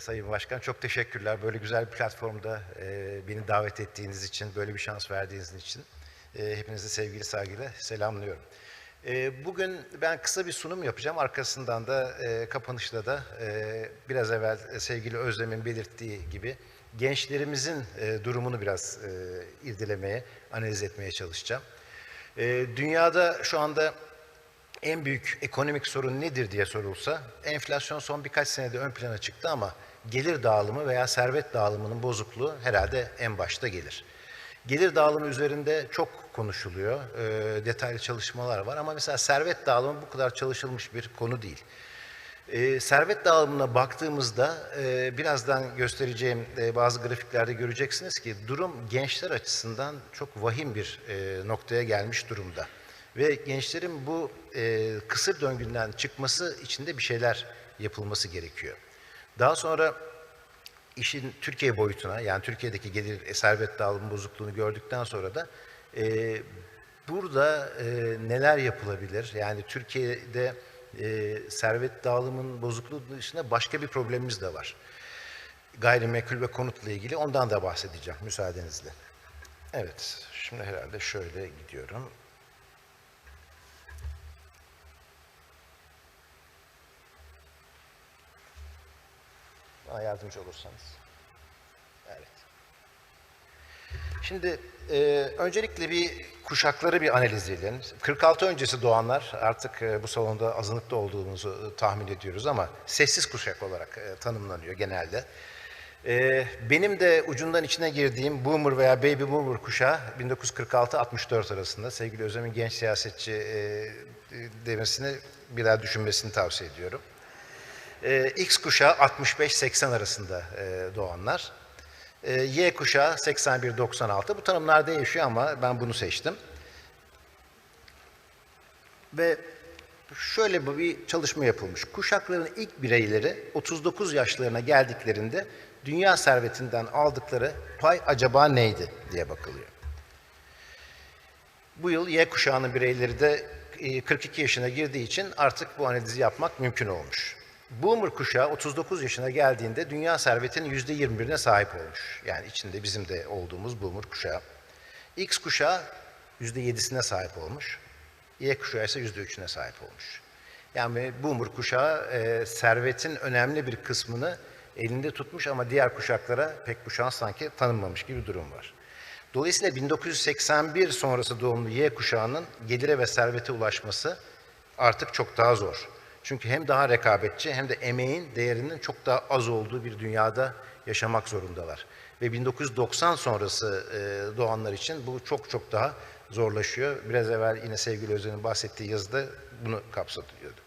Sayın Başkan çok teşekkürler. Böyle güzel bir platformda e, beni davet ettiğiniz için, böyle bir şans verdiğiniz için e, hepinizi sevgili saygıyla selamlıyorum. E, bugün ben kısa bir sunum yapacağım. Arkasından da e, kapanışta da e, biraz evvel sevgili Özlem'in belirttiği gibi gençlerimizin e, durumunu biraz e, irdelemeye, analiz etmeye çalışacağım. E, dünyada şu anda en büyük ekonomik sorun nedir diye sorulsa, enflasyon son birkaç senede ön plana çıktı ama gelir dağılımı veya servet dağılımının bozukluğu herhalde en başta gelir. Gelir dağılımı üzerinde çok konuşuluyor, e, detaylı çalışmalar var ama mesela servet dağılımı bu kadar çalışılmış bir konu değil. E, servet dağılımına baktığımızda e, birazdan göstereceğim e, bazı grafiklerde göreceksiniz ki durum gençler açısından çok vahim bir e, noktaya gelmiş durumda. Ve gençlerin bu e, kısır döngünden çıkması için de bir şeyler yapılması gerekiyor. Daha sonra işin Türkiye boyutuna yani Türkiye'deki gelir e, servet dağılımı bozukluğunu gördükten sonra da e, burada e, neler yapılabilir? Yani Türkiye'de e, servet dağılımının bozukluğu dışında başka bir problemimiz de var. Gayrimenkul ve konutla ilgili ondan da bahsedeceğim müsaadenizle. Evet, şimdi herhalde şöyle gidiyorum. Bana yardımcı olursanız. Evet. Şimdi e, öncelikle bir kuşakları bir analiz edelim. 46 öncesi doğanlar artık e, bu salonda azınlıkta olduğumuzu e, tahmin ediyoruz ama sessiz kuşak olarak e, tanımlanıyor genelde. E, benim de ucundan içine girdiğim boomer veya baby boomer kuşağı 1946-64 arasında sevgili Özlem'in genç siyasetçi e, demesini bir daha düşünmesini tavsiye ediyorum. E, X kuşağı 65-80 arasında e, doğanlar. E, y kuşağı 81-96. Bu tanımlar değişiyor ama ben bunu seçtim. Ve şöyle bir çalışma yapılmış. Kuşakların ilk bireyleri 39 yaşlarına geldiklerinde dünya servetinden aldıkları pay acaba neydi diye bakılıyor. Bu yıl Y kuşağının bireyleri de 42 yaşına girdiği için artık bu analizi yapmak mümkün olmuş. Boomer kuşağı 39 yaşına geldiğinde dünya servetinin %21'ine sahip olmuş. Yani içinde bizim de olduğumuz Boomer kuşağı. X kuşağı %7'sine sahip olmuş. Y kuşağı ise %3'üne sahip olmuş. Yani Boomer kuşağı e, servetin önemli bir kısmını elinde tutmuş ama diğer kuşaklara pek bu şans sanki tanınmamış gibi bir durum var. Dolayısıyla 1981 sonrası doğumlu Y kuşağının gelire ve servete ulaşması artık çok daha zor. Çünkü hem daha rekabetçi hem de emeğin değerinin çok daha az olduğu bir dünyada yaşamak zorundalar. Ve 1990 sonrası e, doğanlar için bu çok çok daha zorlaşıyor. Biraz evvel yine sevgili Özden'in bahsettiği yazıda bunu kapsatıyordu.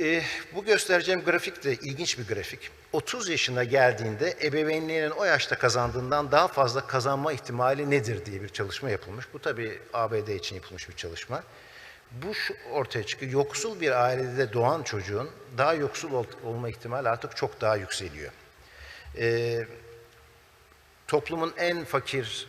E, bu göstereceğim grafik de ilginç bir grafik. 30 yaşına geldiğinde ebeveynlerinin o yaşta kazandığından daha fazla kazanma ihtimali nedir diye bir çalışma yapılmış. Bu tabii ABD için yapılmış bir çalışma. Bu ortaya çıkıyor. Yoksul bir ailede doğan çocuğun daha yoksul ol, olma ihtimali artık çok daha yükseliyor. Ee, toplumun en fakir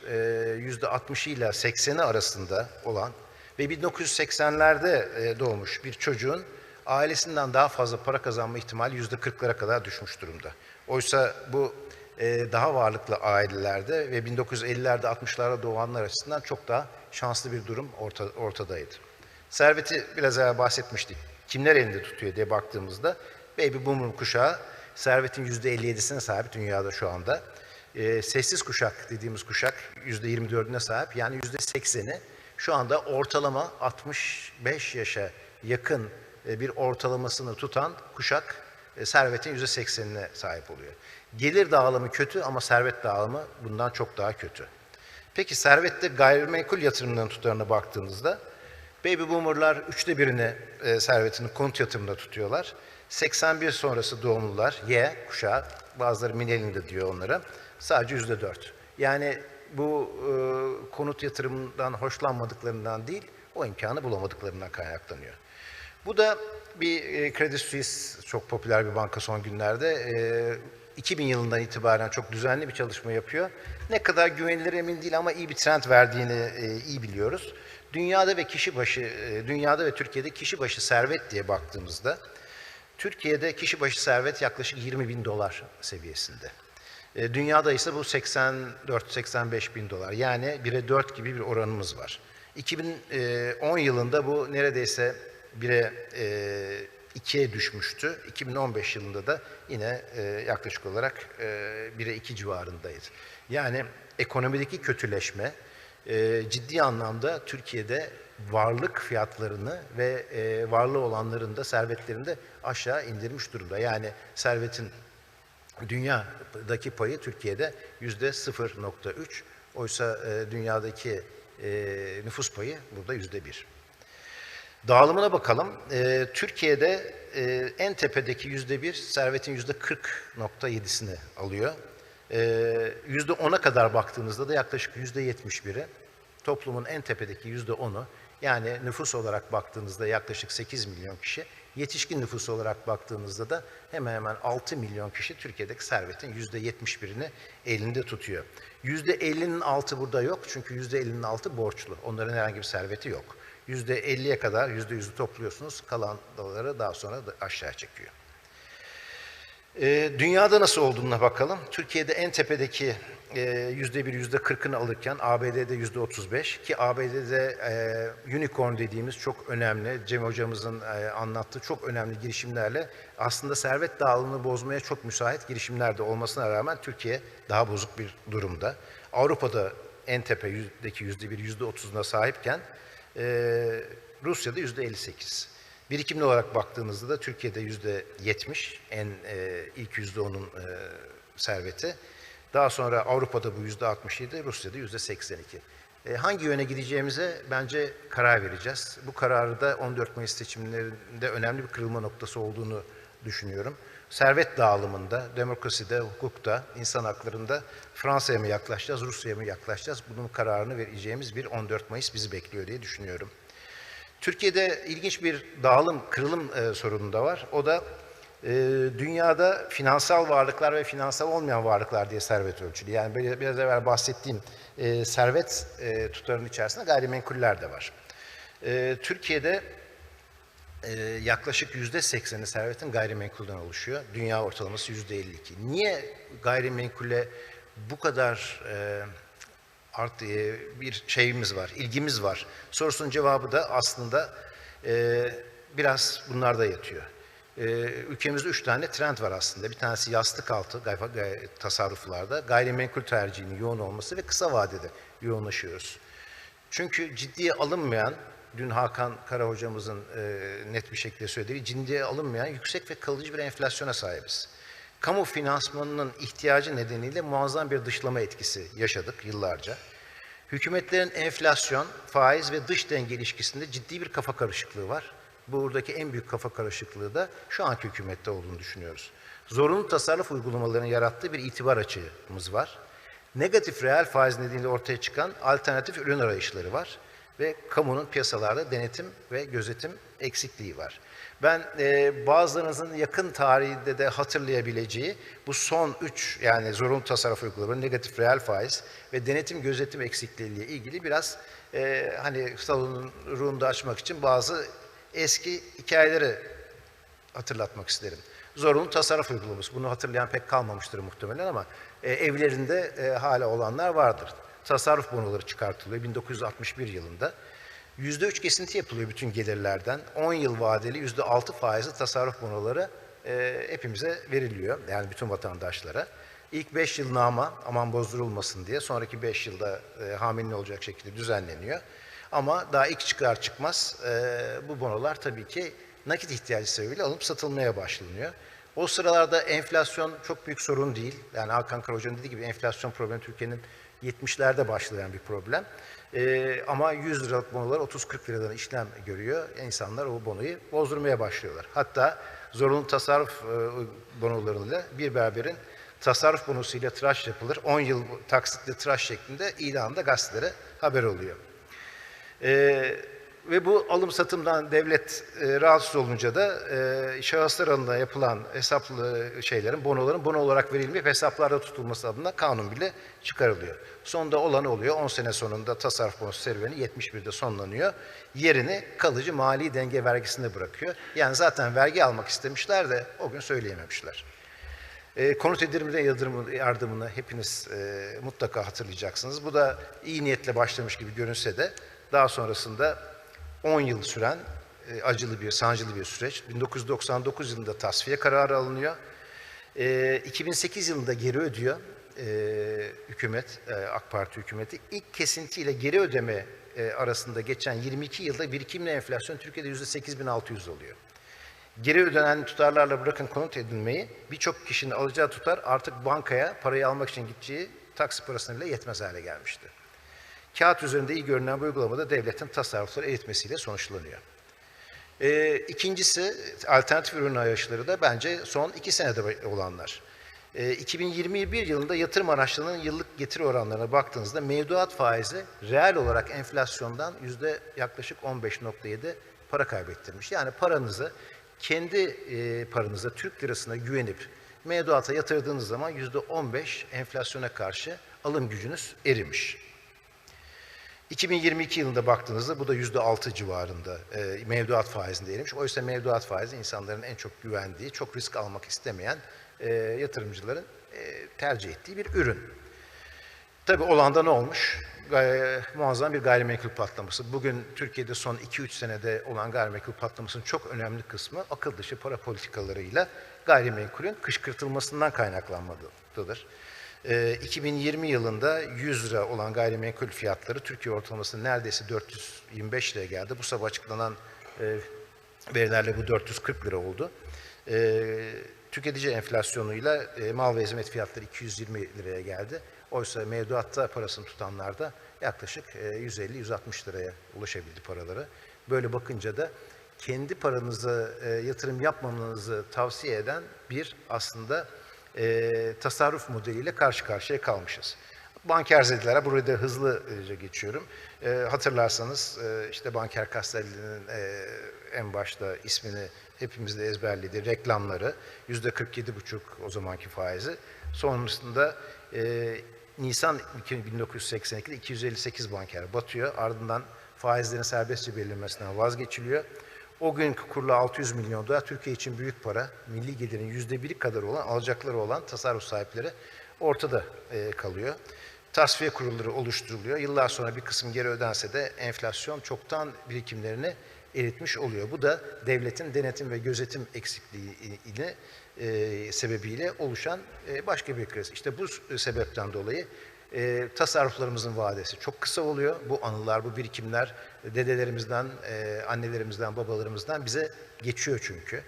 yüzde 60'ı ile 80'i arasında olan ve 1980'lerde e, doğmuş bir çocuğun ailesinden daha fazla para kazanma ihtimali yüzde 40'lara kadar düşmüş durumda. Oysa bu e, daha varlıklı ailelerde ve 1950'lerde 60'larda doğanlar açısından çok daha şanslı bir durum orta, ortadaydı. Serveti biraz evvel bahsetmiştik. Kimler elinde tutuyor diye baktığımızda Baby Boomer kuşağı servetin %57'sine sahip dünyada şu anda. E, sessiz kuşak dediğimiz kuşak %24'üne sahip yani %80'i şu anda ortalama 65 yaşa yakın e, bir ortalamasını tutan kuşak e, servetin %80'ine sahip oluyor. Gelir dağılımı kötü ama servet dağılımı bundan çok daha kötü. Peki servette gayrimenkul yatırımlarının tutarına baktığınızda Baby boomerlar üçte birini e, servetini konut yatırımında tutuyorlar. 81 sonrası doğumlular, Y kuşağı, bazıları millennial diyor onlara, sadece yüzde dört. Yani bu e, konut yatırımından hoşlanmadıklarından değil, o imkanı bulamadıklarından kaynaklanıyor. Bu da bir e, Credit Suisse çok popüler bir banka son günlerde. E, 2000 yılından itibaren çok düzenli bir çalışma yapıyor. Ne kadar güvenilir emin değil ama iyi bir trend verdiğini e, iyi biliyoruz. Dünyada ve kişi başı, e, dünyada ve Türkiye'de kişi başı servet diye baktığımızda Türkiye'de kişi başı servet yaklaşık 20 bin dolar seviyesinde. E, Dünyada ise bu 84-85 bin dolar. Yani 1'e 4 gibi bir oranımız var. 2010 yılında bu neredeyse 1'e 2'ye düşmüştü. 2015 yılında da yine e, yaklaşık olarak e, 1'e 2 civarındayız. Yani ekonomideki kötüleşme e, ciddi anlamda Türkiye'de varlık fiyatlarını ve e, varlığı olanların da servetlerini de aşağı indirmiş durumda. Yani servetin dünyadaki payı Türkiye'de yüzde 0.3. Oysa e, dünyadaki e, nüfus payı burada yüzde 1. Dağılımına bakalım. E, Türkiye'de en tepedeki yüzde bir servetin yüzde 40.7'sini alıyor. E, Yüzde 10'a kadar baktığınızda da yaklaşık yüzde 71'i toplumun en tepedeki yüzde 10'u yani nüfus olarak baktığınızda yaklaşık 8 milyon kişi, yetişkin nüfus olarak baktığınızda da hemen hemen 6 milyon kişi Türkiye'deki servetin yüzde 71'ini elinde tutuyor. Yüzde 50'nin altı burada yok çünkü yüzde 50'nin altı borçlu. Onların herhangi bir serveti yok. Yüzde 50'ye kadar yüzde yüzü topluyorsunuz, kalan doları daha sonra da aşağı çekiyor. Ee, dünyada nasıl olduğuna bakalım. Türkiye'de en tepedeki e, yüzde bir, yüzde kırkını alırken ABD'de yüzde otuz beş ki ABD'de e, unicorn dediğimiz çok önemli, Cem hocamızın e, anlattığı çok önemli girişimlerle aslında servet dağılımını bozmaya çok müsait girişimlerde olmasına rağmen Türkiye daha bozuk bir durumda. Avrupa'da en tepedeki yüzde bir, yüzde otuzuna sahipken e, Rusya'da yüzde elli sekiz. Birikimli olarak baktığınızda da Türkiye'de yüzde yetmiş, en e, ilk yüzde onun e, serveti. Daha sonra Avrupa'da bu yüzde 67, Rusya'da yüzde 82. E, hangi yöne gideceğimize bence karar vereceğiz. Bu kararı da 14 Mayıs seçimlerinde önemli bir kırılma noktası olduğunu düşünüyorum. Servet dağılımında, demokraside, hukukta, insan haklarında Fransa'ya mı yaklaşacağız, Rusya'ya mı yaklaşacağız? Bunun kararını vereceğimiz bir 14 Mayıs bizi bekliyor diye düşünüyorum. Türkiye'de ilginç bir dağılım, kırılım e, sorunu da var. O da e, dünyada finansal varlıklar ve finansal olmayan varlıklar diye servet ölçülü. Yani böyle biraz evvel bahsettiğim e, servet e, tutarının içerisinde gayrimenkuller de var. E, Türkiye'de e, yaklaşık yüzde sekseni servetin gayrimenkulden oluşuyor. Dünya ortalaması yüzde 52. Niye gayrimenkule bu kadar e, art, e, bir şeyimiz var, ilgimiz var? Sorusunun cevabı da aslında e, biraz bunlarda yatıyor. E, ülkemizde üç tane trend var aslında. Bir tanesi yastık altı gay, gay, tasarruflarda, gayrimenkul tercihinin yoğun olması ve kısa vadede yoğunlaşıyoruz. Çünkü ciddiye alınmayan, dün Hakan Kara hocamızın e, net bir şekilde söylediği, ciddiye alınmayan yüksek ve kalıcı bir enflasyona sahibiz. Kamu finansmanının ihtiyacı nedeniyle muazzam bir dışlama etkisi yaşadık yıllarca. Hükümetlerin enflasyon, faiz ve dış denge ilişkisinde ciddi bir kafa karışıklığı var. Buradaki en büyük kafa karışıklığı da şu anki hükümette olduğunu düşünüyoruz. Zorunlu tasarruf uygulamalarının yarattığı bir itibar açığımız var. Negatif reel faiz nedeniyle ortaya çıkan alternatif ürün arayışları var ve kamunun piyasalarda denetim ve gözetim eksikliği var. Ben e, bazılarınızın yakın tarihinde de hatırlayabileceği bu son üç yani zorunlu tasarruf uygulamaları, negatif reel faiz ve denetim gözetim eksikliği ile ilgili biraz e, hani salonun ruhunu da açmak için bazı eski hikayeleri hatırlatmak isterim. Zorunlu tasarruf uygulaması. Bunu hatırlayan pek kalmamıştır muhtemelen ama e, evlerinde e, hala olanlar vardır. Tasarruf bonoları çıkartılıyor 1961 yılında. %3 kesinti yapılıyor bütün gelirlerden. 10 yıl vadeli %6 faizli tasarruf bonoları e, hepimize veriliyor. Yani bütün vatandaşlara. İlk 5 yıl nama aman bozdurulmasın diye sonraki 5 yılda e, hamile olacak şekilde düzenleniyor. Ama daha ilk çıkar çıkmaz e, bu bonolar tabii ki nakit ihtiyacı sebebiyle alınıp satılmaya başlanıyor. O sıralarda enflasyon çok büyük sorun değil. Yani Hakan Karahoca'nın dediği gibi enflasyon problemi Türkiye'nin 70'lerde başlayan bir problem. Ee, ama 100 liralık bonolar 30-40 liradan işlem görüyor. İnsanlar o bonoyu bozdurmaya başlıyorlar. Hatta zorunlu tasarruf e, bonolarıyla bir berberin tasarruf bonosuyla tıraş yapılır. 10 yıl taksitle tıraş şeklinde ilanda gazetelere haber oluyor. Ee, Ve bu alım satımdan devlet e, rahatsız olunca da e, şahıslar adına yapılan hesaplı şeylerin, bonoların bono olarak verilmeyip hesaplarda tutulması adına kanun bile çıkarılıyor. Sonunda olan oluyor. 10 sene sonunda tasarruf bonosu serüveni 71'de sonlanıyor. Yerini kalıcı mali denge vergisinde bırakıyor. Yani zaten vergi almak istemişler de o gün söyleyememişler. E, konut edinimine yardımını, yardımını hepiniz e, mutlaka hatırlayacaksınız. Bu da iyi niyetle başlamış gibi görünse de daha sonrasında 10 yıl süren e, acılı bir, sancılı bir süreç. 1999 yılında tasfiye kararı alınıyor. E, 2008 yılında geri ödüyor e, hükümet, e, AK Parti hükümeti. İlk kesintiyle geri ödeme e, arasında geçen 22 yılda birikimle enflasyon Türkiye'de %8600 oluyor. Geri ödenen tutarlarla bırakın konut edinmeyi birçok kişinin alacağı tutar artık bankaya parayı almak için gideceği taksi parasına bile yetmez hale gelmişti. Kağıt üzerinde iyi görünen bu uygulamada devletin tasarrufları eritmesiyle sonuçlanıyor. Ee, ikincisi alternatif ürün arayışları da bence son iki senede olanlar. Ee, 2021 yılında yatırım araçlarının yıllık getiri oranlarına baktığınızda mevduat faizi reel olarak enflasyondan yüzde yaklaşık 15.7 para kaybettirmiş. Yani paranızı kendi e, paranıza Türk lirasına güvenip mevduata yatırdığınız zaman yüzde 15 enflasyona karşı alım gücünüz erimiş. 2022 yılında baktığınızda bu da yüzde altı civarında e, mevduat faizinde erimiş. Oysa mevduat faizi insanların en çok güvendiği, çok risk almak istemeyen e, yatırımcıların e, tercih ettiği bir ürün. Tabi olanda ne olmuş? Gay muazzam bir gayrimenkul patlaması. Bugün Türkiye'de son 2-3 senede olan gayrimenkul patlamasının çok önemli kısmı akıl dışı para politikalarıyla gayrimenkulün kışkırtılmasından kaynaklanmaktadır. 2020 yılında 100 lira olan gayrimenkul fiyatları Türkiye ortalaması neredeyse 425 liraya geldi. Bu sabah açıklanan e, verilerle bu 440 lira oldu. E, tüketici enflasyonuyla e, mal ve hizmet fiyatları 220 liraya geldi. Oysa mevduatta parasını tutanlar da yaklaşık 150-160 liraya ulaşabildi paraları. Böyle bakınca da kendi paranızı yatırım yapmamanızı tavsiye eden bir aslında e, tasarruf modeliyle karşı karşıya kalmışız. Banker zedilere burayı da hızlıca geçiyorum. E, hatırlarsanız e, işte Banker Castelli'nin e, en başta ismini hepimiz de ezberledi. Reklamları yüzde 47,5 o zamanki faizi. Sonrasında e, Nisan 1982'de 258 banker batıyor. Ardından faizlerin serbestçe belirlenmesinden vazgeçiliyor. O günkü kurla 600 milyon dolar Türkiye için büyük para. Milli gelirin yüzde biri kadar olan, alacakları olan tasarruf sahipleri ortada e, kalıyor. Tasfiye kurulları oluşturuluyor. Yıllar sonra bir kısım geri ödense de enflasyon çoktan birikimlerini eritmiş oluyor. Bu da devletin denetim ve gözetim eksikliği ile e, sebebiyle oluşan e, başka bir kriz. İşte bu sebepten dolayı e, tasarruflarımızın vadesi çok kısa oluyor. Bu anılar, bu birikimler dedelerimizden, e, annelerimizden, babalarımızdan bize geçiyor çünkü.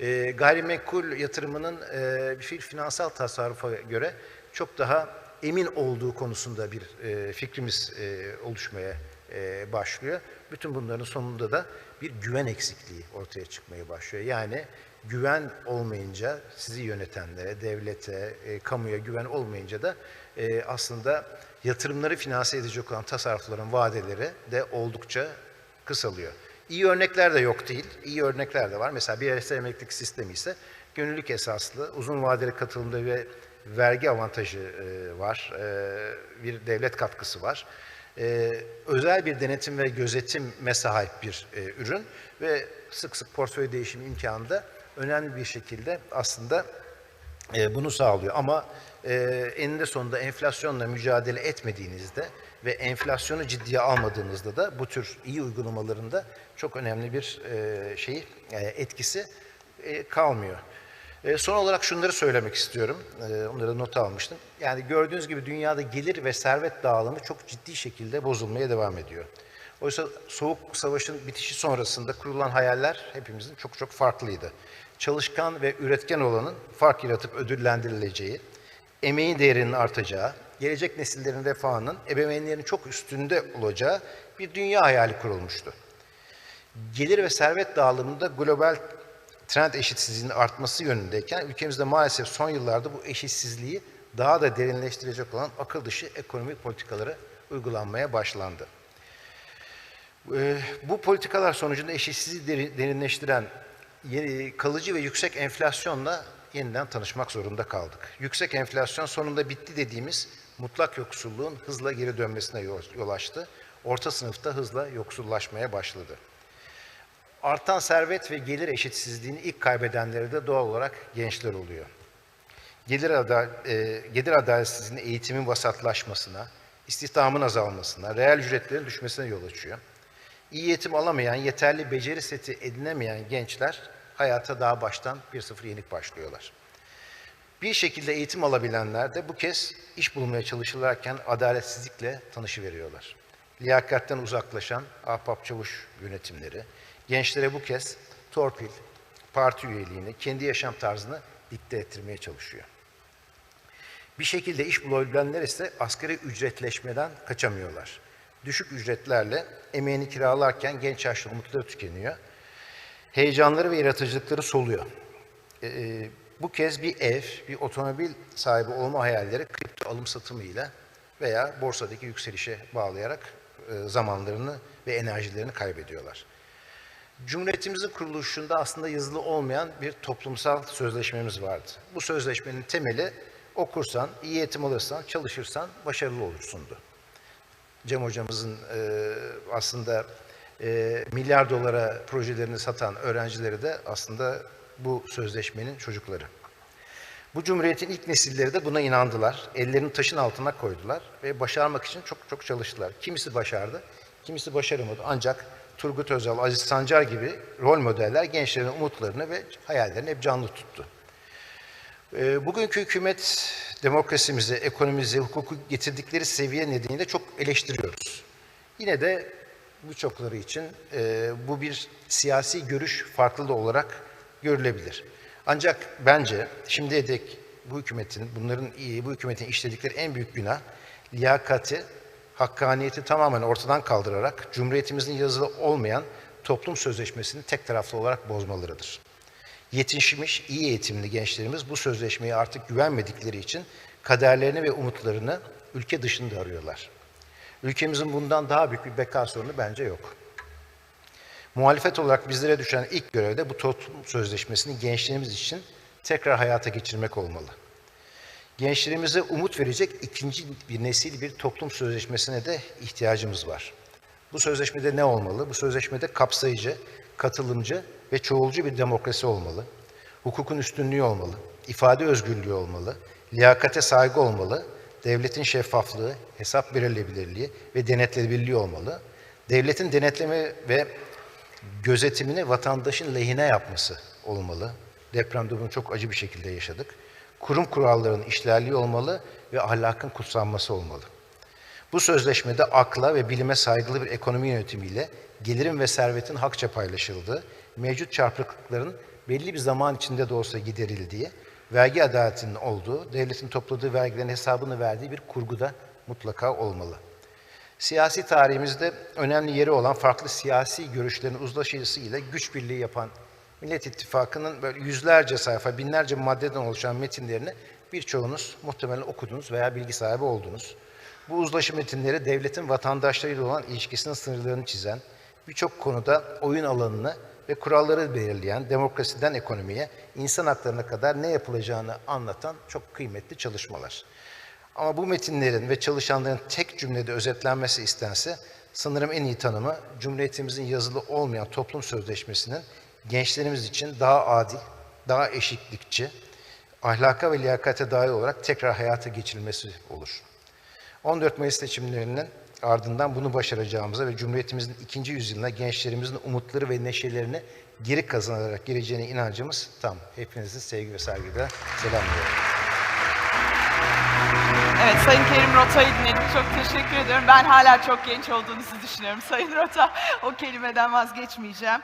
E, gayrimenkul yatırımının e, bir finansal tasarrufa göre çok daha emin olduğu konusunda bir e, fikrimiz e, oluşmaya e, başlıyor. Bütün bunların sonunda da bir güven eksikliği ortaya çıkmaya başlıyor. Yani güven olmayınca sizi yönetenlere, devlete, e, kamuya güven olmayınca da e, aslında yatırımları finanse edecek olan tasarrufların vadeleri de oldukça kısalıyor. İyi örnekler de yok değil, iyi örnekler de var. Mesela bir bireysel emeklilik sistemi ise gönüllülük esaslı, uzun vadeli katılımda ve vergi avantajı e, var, e, bir devlet katkısı var. E, özel bir denetim ve gözetime sahip bir e, ürün ve sık sık portföy değişimi imkanı da önemli bir şekilde aslında e, bunu sağlıyor. Ama e, eninde sonunda enflasyonla mücadele etmediğinizde ve enflasyonu ciddiye almadığınızda da bu tür iyi uygulamalarında çok önemli bir e, şey e, etkisi e, kalmıyor. E, son olarak şunları söylemek istiyorum. E, onları not almıştım. Yani gördüğünüz gibi dünyada gelir ve servet dağılımı çok ciddi şekilde bozulmaya devam ediyor. Oysa Soğuk Savaş'ın bitişi sonrasında kurulan hayaller hepimizin çok çok farklıydı. Çalışkan ve üretken olanın fark yaratıp ödüllendirileceği, emeğin değerinin artacağı, gelecek nesillerin refahının ebeveynlerin çok üstünde olacağı bir dünya hayali kurulmuştu. Gelir ve servet dağılımında global trend eşitsizliğinin artması yönündeyken ülkemizde maalesef son yıllarda bu eşitsizliği daha da derinleştirecek olan akıl dışı ekonomik politikaları uygulanmaya başlandı. Ee, Bu politikalar sonucunda eşitsizliği deri- derinleştiren yeni- kalıcı ve yüksek enflasyonla yeniden tanışmak zorunda kaldık. Yüksek enflasyon sonunda bitti dediğimiz mutlak yoksulluğun hızla geri dönmesine yol açtı. Orta sınıfta hızla yoksullaşmaya başladı. Artan servet ve gelir eşitsizliğini ilk kaybedenleri de doğal olarak gençler oluyor. Gelir, ada, e, gelir adaletsizliğinin eğitimin vasatlaşmasına, istihdamın azalmasına, reel ücretlerin düşmesine yol açıyor. İyi eğitim alamayan, yeterli beceri seti edinemeyen gençler hayata daha baştan bir sıfır yenik başlıyorlar. Bir şekilde eğitim alabilenler de bu kez iş bulmaya çalışırlarken adaletsizlikle tanışıveriyorlar. Liyakatten uzaklaşan ahbap çavuş yönetimleri, gençlere bu kez torpil, parti üyeliğini, kendi yaşam tarzını dikte ettirmeye çalışıyor. Bir şekilde iş bulabilenler ise asgari ücretleşmeden kaçamıyorlar. Düşük ücretlerle emeğini kiralarken genç yaşlı umutları tükeniyor. Heyecanları ve yaratıcılıkları soluyor. Ee, bu kez bir ev, bir otomobil sahibi olma hayalleri kripto alım satımıyla veya borsadaki yükselişe bağlayarak e, zamanlarını ve enerjilerini kaybediyorlar. Cumhuriyetimizin kuruluşunda aslında yazılı olmayan bir toplumsal sözleşmemiz vardı. Bu sözleşmenin temeli okursan, iyi eğitim alırsan, çalışırsan başarılı olursundu. Cem hocamızın e, aslında e, milyar dolara projelerini satan öğrencileri de aslında bu sözleşmenin çocukları. Bu cumhuriyetin ilk nesilleri de buna inandılar. Ellerini taşın altına koydular ve başarmak için çok çok çalıştılar. Kimisi başardı, kimisi başaramadı. Ancak Turgut Özal, Aziz Sancar gibi rol modeller gençlerin umutlarını ve hayallerini hep canlı tuttu. Ee, Bugünkü hükümet demokrasimizi, ekonomimizi, hukuku getirdikleri seviye nedeniyle çok eleştiriyoruz. Yine de birçokları için e, bu bir siyasi görüş farklılığı olarak görülebilir. Ancak bence şimdiye dek bu hükümetin, bunların iyi, bu hükümetin işledikleri en büyük günah liyakati, hakkaniyeti tamamen ortadan kaldırarak Cumhuriyetimizin yazılı olmayan toplum sözleşmesini tek taraflı olarak bozmalarıdır. Yetişmiş, iyi eğitimli gençlerimiz bu sözleşmeye artık güvenmedikleri için kaderlerini ve umutlarını ülke dışında arıyorlar. Ülkemizin bundan daha büyük bir beka sorunu bence yok. Muhalefet olarak bizlere düşen ilk görev de bu toplum sözleşmesini gençlerimiz için tekrar hayata geçirmek olmalı. Gençlerimize umut verecek ikinci bir nesil bir toplum sözleşmesine de ihtiyacımız var. Bu sözleşmede ne olmalı? Bu sözleşmede kapsayıcı, katılımcı ve çoğulcu bir demokrasi olmalı. Hukukun üstünlüğü olmalı, ifade özgürlüğü olmalı, liyakate saygı olmalı, devletin şeffaflığı, hesap verilebilirliği ve denetlenebilirliği olmalı. Devletin denetleme ve gözetimini vatandaşın lehine yapması olmalı. Depremde bunu çok acı bir şekilde yaşadık. Kurum kurallarının işlerliği olmalı ve ahlakın kutsanması olmalı. Bu sözleşmede akla ve bilime saygılı bir ekonomi yönetimiyle gelirin ve servetin hakça paylaşıldığı, mevcut çarpıklıkların belli bir zaman içinde de olsa giderildiği, vergi adaletinin olduğu, devletin topladığı vergilerin hesabını verdiği bir kurguda mutlaka olmalı. Siyasi tarihimizde önemli yeri olan farklı siyasi görüşlerin uzlaşısıyla güç birliği yapan Millet İttifakı'nın böyle yüzlerce sayfa, binlerce maddeden oluşan metinlerini birçoğunuz muhtemelen okudunuz veya bilgi sahibi oldunuz. Bu uzlaşı metinleri devletin vatandaşlarıyla olan ilişkisinin sınırlarını çizen, birçok konuda oyun alanını ve kuralları belirleyen demokrasiden ekonomiye, insan haklarına kadar ne yapılacağını anlatan çok kıymetli çalışmalar. Ama bu metinlerin ve çalışanların tek cümlede özetlenmesi istense sanırım en iyi tanımı Cumhuriyetimizin yazılı olmayan toplum sözleşmesinin gençlerimiz için daha adil, daha eşitlikçi, ahlaka ve liyakate dair olarak tekrar hayata geçirilmesi olur. 14 Mayıs seçimlerinin ardından bunu başaracağımıza ve Cumhuriyetimizin ikinci yüzyılına gençlerimizin umutları ve neşelerini geri kazanarak gireceğine inancımız tam. Hepinizi sevgi ve saygıyla selamlıyorum. Evet Sayın Kerim Rota'yı dinledik. Çok teşekkür ediyorum. Ben hala çok genç olduğunuzu düşünüyorum Sayın Rota. O kelimeden vazgeçmeyeceğim.